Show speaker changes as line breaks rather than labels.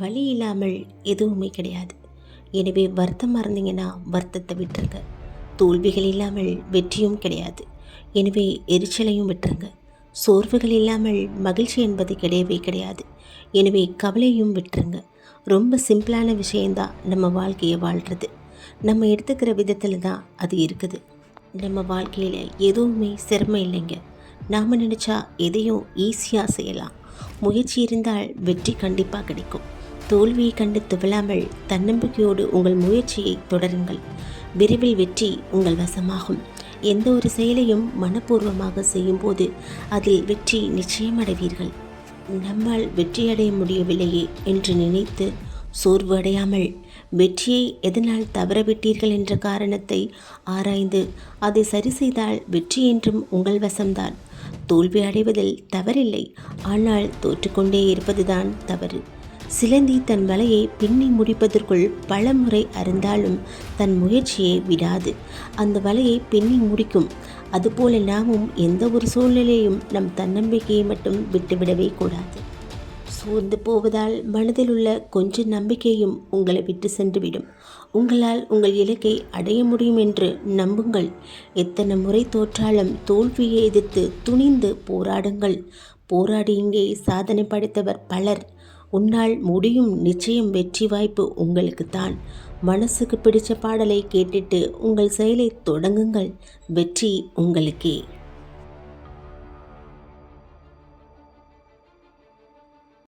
வலி இல்லாமல் எதுவுமே கிடையாது. எனவே வருத்தமாக இருந்தீங்கன்னா வருத்தத்தை விட்டுருங்க. தோல்விகள் இல்லாமல் வெற்றியும் கிடையாது. எனவே எரிச்சலையும் விட்டுருங்க. சோர்வுகள் இல்லாமல் மகிழ்ச்சி என்பது கிடையவே கிடையாது. எனவே கவலையும் விட்டுருங்க. ரொம்ப சிம்பிளான விஷயந்தான் நம்ம வாழ்க்கையை வாழ்கிறது நம்ம எடுத்துக்கிற விதத்தில் தான் அது இருக்குது. நம்ம வாழ்க்கையில் எதுவுமே சிரமம் இல்லைங்க. நாம் நினச்சா எதையும் ஈஸியாக செய்யலாம். முயற்சி இருந்தால் வெற்றி கண்டிப்பாக கிடைக்கும். தோல்வியை கண்டு துவளாமல் தன்னம்பிக்கையோடு உங்கள் முயற்சியை தொடருங்கள். விரைவில் வெற்றி உங்கள் வசமாகும். எந்த ஒரு செயலையும் மனப்பூர்வமாக செய்யும்போது அதில் வெற்றி நிச்சயம் அடைவீர்கள் நம்மால் வெற்றியடைய முடியவில்லையே என்று நினைத்து சோர்வு அடையாமல் வெற்றியை எதனால் தவறவிட்டீர்கள் என்ற காரணத்தை ஆராய்ந்து அதை சரி செய்தால் வெற்றி என்றும் உங்கள் வசம்தான். தோல்வி அடைவதில் தவறில்லை. ஆனால் தோற்றுக்கொண்டே இருப்பதுதான் தவறு. சிலந்தி தன் வலையை பின்னி முடிப்பதற்குள் பல முறை அறிந்தாலும் தன் முயற்சியை விடாது. அந்த வலையை பின்னி முடிக்கும். அதுபோல நாமும் எந்த ஒரு சூழ்நிலையும் நம் தன்னம்பிக்கையை மட்டும் விட்டுவிடவே கூடாது. சோர்ந்து போவதால் மனதில் உள்ள கொஞ்ச நம்பிக்கையும் உங்களை விட்டு சென்றுவிடும். உங்களால் உங்கள் இலக்கை அடைய முடியும் என்று நம்புங்கள். எத்தனை முறை தோற்றாலும் தோல்வியை எதிர்த்து துணிந்து போராடுங்கள். போராடி இங்கே சாதனை படைத்தவர் பலர். உன்னால் முடியும் நிச்சயம் வெற்றி வாய்ப்பு உங்களுக்குத்தான். மனசுக்கு பிடிச்ச பாடலை கேட்டுட்டு உங்கள் செயலை தொடங்குங்கள். வெற்றி உங்களுக்கே.